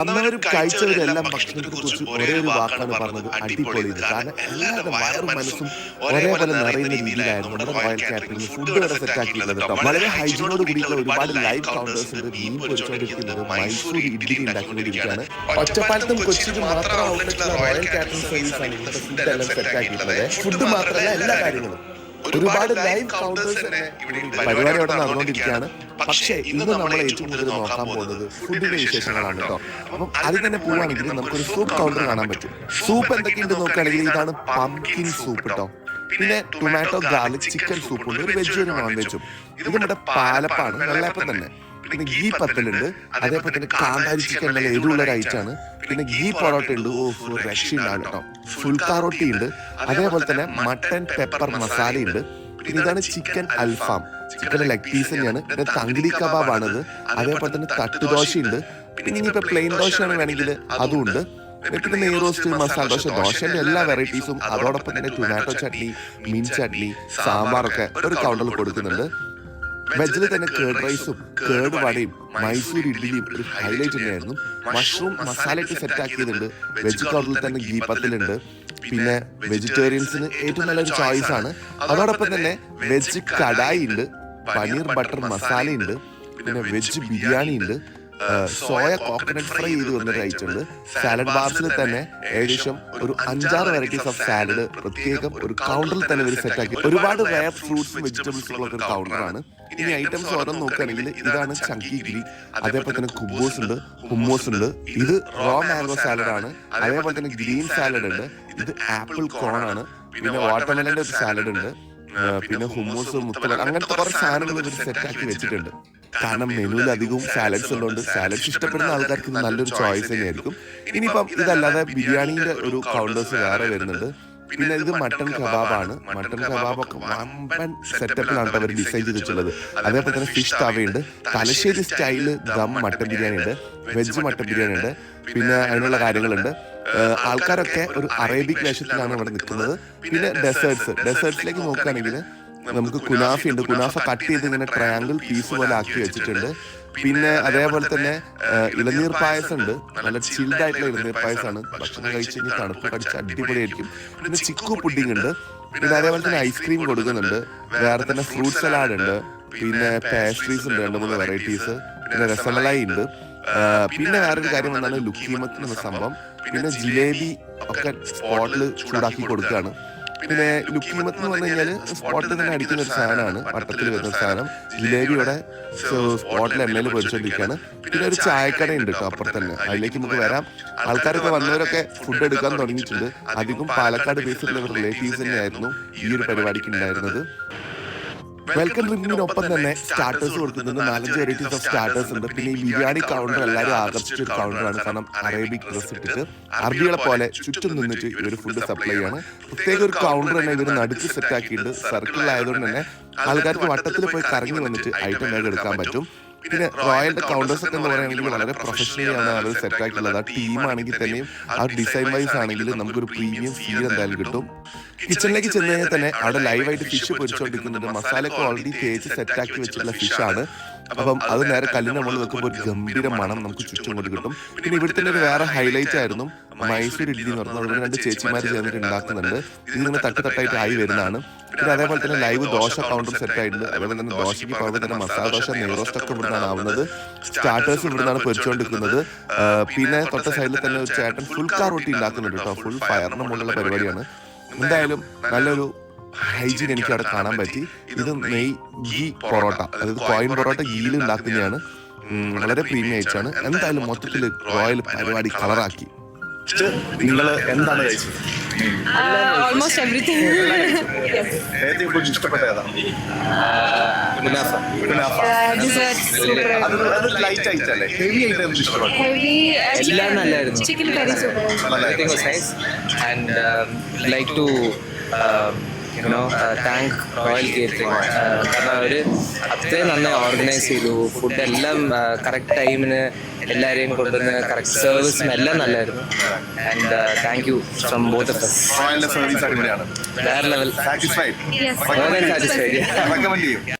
വന്നവരും കഴിച്ചവരെല്ലാം ഭക്ഷണത്തെ കുറിച്ച് ഒരേ ഒരു വാക്കാണ് പറഞ്ഞത് അടിപൊളി കാരണം എല്ലാവരുടെ വയറും മനസ്സും ഒരേപോലെ നിറയുന്ന രീതിയിലായിരുന്നു നമ്മുടെ റോയൽ കാറ്ററിംഗ് ഫുഡ് വരെ വളരെ ഹൈജീനോട് ഒരുപാട് ലൈവ് കൗണ്ടേഴ്സ് ഉണ്ട്. മീൻ പൊരിച്ചുകൊണ്ടിരിക്കുന്നത് മൈസൂർ ഇഡ്ഡലി ഉണ്ടാക്കിക്കൊണ്ടിരിക്കുകയാണ് ഒറ്റപ്പാലത്തും കൊച്ചിയിലും മാത്രം റോയൽ കാറ്ററിംഗ് സർവീസ് ഇവിടുത്തെ ഫുഡ് എല്ലാം സെറ്റാക്കിയിട്ടുള്ളത് ഫുഡ് മാത്രമല്ല എല്ലാ കാര്യങ്ങളും. ഒരുപാട് ലൈവ് കൗണ്ടേഴ്സ് പരിപാടി അവിടെ നടന്നുകൊണ്ടിരിക്കുകയാണ്. പക്ഷേ ഇന്ന് നമ്മൾ ഏറ്റവും കൂടുതൽ നോക്കാൻ പോകുന്നത് ഫുഡിന്റെ വിശേഷങ്ങളാണ് കേട്ടോ. അപ്പം അതിൽ തന്നെ പോവുകയാണെങ്കിൽ നമുക്കൊരു സൂപ്പ് കൗണ്ടർ കാണാൻ പറ്റും. സൂപ്പ് എന്തൊക്കെയുണ്ട് നോക്കുകയാണെങ്കിൽ ഇതാണ് പംകിൻ സൂപ്പ് കേട്ടോ. പിന്നെ ടൊമാറ്റോ ഗാർലിക് ചിക്കൻ സൂപ്പ് ഉണ്ട്. ഒരു വെജ് ഒരു നോൺ വെജും ഇത് നമ്മുടെ പാലപ്പാണ്. വെള്ളയപ്പം തന്നെ. പിന്നെ ഗീ പത്തലുണ്ട്. അതേപോലെ തന്നെ കാന്താരി ചിക്കൻ നല്ല എരിവുള്ള ഒരു ഐറ്റാണ് പിന്നെ ഗീ പൊറോട്ട ഉണ്ട്. ഓ രക്ഷയുണ്ടാവും കേട്ടോ. ഫുൾ റൊട്ടി ഉണ്ട്. അതേപോലെ തന്നെ മട്ടൻ പെപ്പർ മസാല ഉണ്ട്. പിന്നെ ഇതാണ് ചിക്കൻ അൽഫാം. ചിക്കൻ ലെഗ് പീസ് തന്നെയാണ്. പിന്നെ തങ്കിടി കബാബാണിത്. അതേപോലെ തന്നെ തട്ടുദോശയുണ്ട് പിന്നെ ഇനിയിപ്പോ പ്ലെയിൻ ദോശയാണ് വേണമെങ്കിൽ അതും ഉണ്ട്. പിന്നെ നെയ് റോസ്റ്റ് മസാല ദോശ ദോശന്റെ എല്ലാ വെറൈറ്റീസും അതോടൊപ്പം തന്നെ ടൊമാറ്റോ ചട്നി മീൻ ചട്നി സാമ്പാറൊക്കെ ഒരു കൗണ്ടറിൽ കൊടുക്കുന്നുണ്ട് വെജിൽ തന്നെ കേർഡ് റൈസും കേർഡ് വടയും മൈസൂർ ഇഡ്ഡലിയും ഒരു ഹൈലൈറ്റ് തന്നെയായിരുന്നു. മഷ്റൂം മസാല ഇട്ട് സെറ്റ് ആക്കിയതുണ്ട്. വെജ് കൗറിൽ തന്നെ ഗീ പത്തിലുണ്ട്. പിന്നെ വെജിറ്റേറിയൻസിന് ഏറ്റവും നല്ലൊരു ചോയ്സ് ആണ്. അതോടൊപ്പം തന്നെ വെജ് കടായി ഉണ്ട് പനീർ ബട്ടർ മസാല ഉണ്ട് പിന്നെ വെജ് ബിരിയാണി ഉണ്ട് സോയ കോക്കനട്ട് ഫ്രൈ ചെയ്ത് വന്നിട്ട് ഐറ്റം സാലഡ് ബാർസിൽ തന്നെ ഏകദേശം ഒരു അഞ്ചാറ് വെറൈറ്റീസ് ഓഫ് സാലഡ് പ്രത്യേകം ഒരു കൗണ്ടറിൽ തന്നെ ഇവർ സെറ്റ് ആക്കി. ഒരുപാട് റയർ ഫ്രൂട്ട്സും വെജിറ്റബിൾസും ഉള്ള ഒരു കൗണ്ടറാണ് ഇനി ഐറ്റംസ് ഓരോ നോക്കുകയാണെങ്കിൽ ഇതാണ് ചങ്കി ഗ്രീ അതേപോലെ തന്നെ കുബോസ് ഉണ്ട്. ഹുമ്മൂസ് ഉണ്ട്. ഇത് റോ മാംഗോ സാലഡ് ആണ്. അതേപോലെ തന്നെ ഗ്രീൻ സാലഡ് ഉണ്ട്. ഇത് ആപ്പിൾ കോൺ ആണ്. പിന്നെ വാട്ടർമെലന്റെ ഒരു സാലഡ് ഉണ്ട്. പിന്നെ ഹുമ്മൂസ് മുത്തല അങ്ങനത്തെ കുറെ സാധനങ്ങൾ സെറ്റ് ആക്കി വെച്ചിട്ടുണ്ട്. കാരണം മെനുവിൽ അധികവും സാലഡ്സ് ഉള്ളതുകൊണ്ട് സാലഡ്സ് ഇഷ്ടപ്പെടുന്ന ആൾക്കാർക്ക് ഇത് നല്ലൊരു ചോയ്സ് തന്നെയായിരിക്കും. ഇനിയിപ്പം ഇതല്ലാതെ ബിരിയാണിന്റെ ഒരു കൗണ്ടേഴ്സ് വേറെ വരുന്നുണ്ട് പിന്നെ ഇത് മട്ടൺ കബാബാണ്. മട്ടൺ കബാബ് ഒക്കെ വമ്പൻ സെറ്റപ്പിലാണ് അവർ ഡിസൈൻ ചെയ്തിട്ടുള്ളത്. അതേപോലെ തന്നെ ഫിഷ് തവയുണ്ട്. തലശ്ശേരി സ്റ്റൈൽ ദം മട്ടൺ ബിരിയാണി ഉണ്ട്. വെജ് മട്ടൺ ബിരിയാണി ഉണ്ട്. പിന്നെ അതിനുള്ള കാര്യങ്ങളുണ്ട്. ആൾക്കാരൊക്കെ ഒരു അറേബിക് വേഷത്തിലാണ് ഇവിടെ നിൽക്കുന്നത്. പിന്നെ ഡെസേർട്സ് ഡെസേർട്സിലേക്ക് നോക്കുകയാണെങ്കിൽ നമുക്ക് കുനാഫ ഉണ്ട്. കുനാഫ കട്ട് ചെയ്ത് ഇങ്ങനെ ട്രയാങ്കിൾ പീസ് പോലെ ആക്കി വെച്ചിട്ടുണ്ട്. പിന്നെ അതേപോലെ തന്നെ ഇളനീർ പായസം ഉണ്ട്. നല്ല ചിൽഡ് ആയിട്ടുള്ള ഇളനീർ പായസമാണ് ഭക്ഷണം കഴിച്ച് കഴിഞ്ഞ് തണുപ്പ് കടിച്ച് അടിപൊളിയായിരിക്കും. പിന്നെ ചിക്കു പുഡിംഗ് ഉണ്ട്. പിന്നെ അതേപോലെ തന്നെ ഐസ്ക്രീം കൊടുക്കുന്നുണ്ട്. വേറെ തന്നെ ഫ്രൂട്ട് സലാഡ് ഉണ്ട്. പിന്നെ പേസ്ട്രീസ് ഉണ്ട്. രണ്ട് മൂന്ന് വെറൈറ്റീസ് പിന്നെ രസമലായി ഉണ്ട്. പിന്നെ വേറൊരു കാര്യം എന്താണ് ലുക്കീമത്ത് എന്ന സംഭവം. പിന്നെ ജിലേബി ഒക്കെ സ്പോട്ടിൽ ചൂടാക്കി കൊടുക്കുകയാണ് പിന്നെ ലുക്കീമത്ത് എന്ന് പറഞ്ഞു കഴിഞ്ഞാൽ സ്പോട്ടിൽ തന്നെ അടിക്കുന്ന ഒരു സാധനമാണ്. വട്ടത്തിൽ വരുന്ന സാധനം. ജിലേബിയുടെ സ്പോട്ടിൽ എണ്ണയിൽ പൊരിച്ചോണ്ടിരിക്കുകയാണ് പിന്നെ ഒരു ചായക്കട ഉണ്ട് കേട്ടോ അപ്പുറത്ത് തന്നെ. അതിലേക്ക് നമുക്ക് വരാം. ആൾക്കാരൊക്കെ വന്നവരൊക്കെ ഫുഡ് എടുക്കാൻ തുടങ്ങിയിട്ടുണ്ട്. അധികം പാലക്കാട് ബേസിലുള്ള റിലേറ്റീവ്സ് തന്നെയായിരുന്നു ഈ ഒരു പരിപാടിക്ക് ഉണ്ടായിരുന്നത്. വെൽക്കം ഡ്രിങ്കിനൊപ്പം തന്നെ സ്റ്റാർട്ടേഴ്സ് കൊടുക്കുന്നുണ്ട് നാലഞ്ച് വെറൈറ്റീസ് ഓഫ് സ്റ്റാർട്ടേഴ്സ് ഉണ്ട്. പിന്നെ ഈ ബിരിയാണി കൗണ്ടർ എല്ലാവരും ആകർഷിച്ച ഒരു കൗണ്ടറാണ് കാരണം അറേബിക് ഡ്രസ് ഇട്ടിട്ട് അറബികളെ പോലെ ചുറ്റും നിന്നിട്ട് ഇവർ ഫുഡ് സപ്ലൈ ചെയ്യാണ്. പ്രത്യേക ഒരു കൗണ്ടർ തന്നെ ഇവർ നടുക്ക് സെറ്റ് ആക്കിയിട്ട് സർക്കിളിലായതുകൊണ്ട് തന്നെ ആൾക്കാർക്ക് വട്ടത്തിൽ പോയി കറങ്ങി വന്നിട്ട് ഐറ്റം വേഗം എടുക്കാൻ പറ്റും. പിന്നെ റോയൽ കൗണ്ടേഴ്സ് ഒക്കെ എന്ന് പറയുകയാണെങ്കിൽ വളരെ പ്രൊഫഷണലി ആണ്. അവർ സെറ്റ് ആക്കിയിട്ടുള്ളത്. ആ ടീം ആണെങ്കിൽ തന്നെയും ആ ഡിസൈൻ വൈസ് ആണെങ്കിൽ നമുക്കൊരു പ്രീമിയം ഫീൽ എന്തായാലും കിട്ടും. കിച്ചണിലേക്ക് ചെന്ന് കഴിഞ്ഞാൽ തന്നെ അവിടെ ലൈവായിട്ട് ഫിഷ് പൊരിച്ചുകൊണ്ടിരിക്കുന്നുണ്ട് മസാല ഓൾറെഡി തേച്ച് സെറ്റ് ആക്കി വെച്ചിട്ടുള്ള ഫിഷാണ് അപ്പം അത് നേരെ കല്ലിന് നമ്മൾ വെക്കുമ്പോൾ ഒരു ഗംഭീര മണം നമുക്ക് ചുറ്റും കൊണ്ട് കിട്ടും. പിന്നെ ഇവിടുത്തെ ഒരു വേറെ ഹൈലൈറ്റ് ആയിരുന്നു. മൈസൂർ ഇഡ്ഡി എന്ന് പറഞ്ഞാൽ രണ്ട് ചേച്ചിമാർ ചേർന്നിട്ട് ഉണ്ടാക്കുന്നുണ്ട് ഇതിങ്ങനെ തട്ട് തട്ടായിട്ട് ആയി വരുന്നതാണ്. പിന്നെ അതേപോലെ തന്നെ ലൈവ് ദോശ കൗണ്ടർ സെറ്റ് ആയിട്ടുണ്ട്. അതേപോലെ തന്നെ ദോശയ്ക്ക് പുറമെ തന്നെ മസാല ദോശ നെയ്റോസ്റ്റ് ഒക്കെ ഇവിടുന്നാണ് ആവുന്നത്. സ്റ്റാർട്ടേഴ്സ് ഇവിടുന്നാണ് പൊരിച്ചുകൊണ്ടിരിക്കുന്നത് പിന്നെ തൊട്ട സൈഡിൽ തന്നെ ഒരു ചേട്ടൻ ഫുൾ കാർ റൊട്ടി ഉണ്ടാക്കുന്നുണ്ട് കേട്ടോ. ഫുൾ ഫയറിന് മുകളിലുള്ള പരിപാടിയാണ്. എന്തായാലും നല്ലൊരു ഹൈജീൻ എനിക്ക് അവിടെ കാണാൻ പറ്റി. ഇത് നെയ് ഗീ പൊറോട്ട. അതായത് കോയിൻ പൊറോട്ട ഗീയിൽ ഉണ്ടാക്കുന്നതാണ്. വളരെ പ്രീമിയം ആയിട്ടാണ്. എന്തായാലും മൊത്തത്തിൽ റോയൽ പരിപാടി കളറാക്കി നിങ്ങൾ എന്താണ് കഴിച്ചത്? ഓൾമോസ്റ്റ് ഏറ്റവും കൂടുതൽ ഇഷ്ടപ്പെട്ട ഏതാണ് ലൈറ്റ് ആയിട്ട് അല്ലേ? ഹെവി ആയിട്ട് എന്ത് ഇഷ്ടപ്പെട്ടു ഹെവി എല്ലാം നല്ലായിരുന്നു. Chicken curry super everything was nice. And like to you know uh, thank royal catering കാരണം അവർ അത്രയും നന്നായി ഓർഗനൈസ് ചെയ്തു. ഫുഡ് എല്ലാം കറക്റ്റ് ടൈമിന് എല്ലാവരെയും കൊണ്ടുവന്ന കറക്റ്റ് സർവീസും എല്ലാം നല്ലായിരുന്നു. And thank you from both of service അടിപൊളിയാണ്. വേറെ ലെവൽ സാറ്റിസ്ഫൈഡ് സാറ്റിസ്ഫൈഡ്. റെക്കമെൻഡ് ചെയ്യും.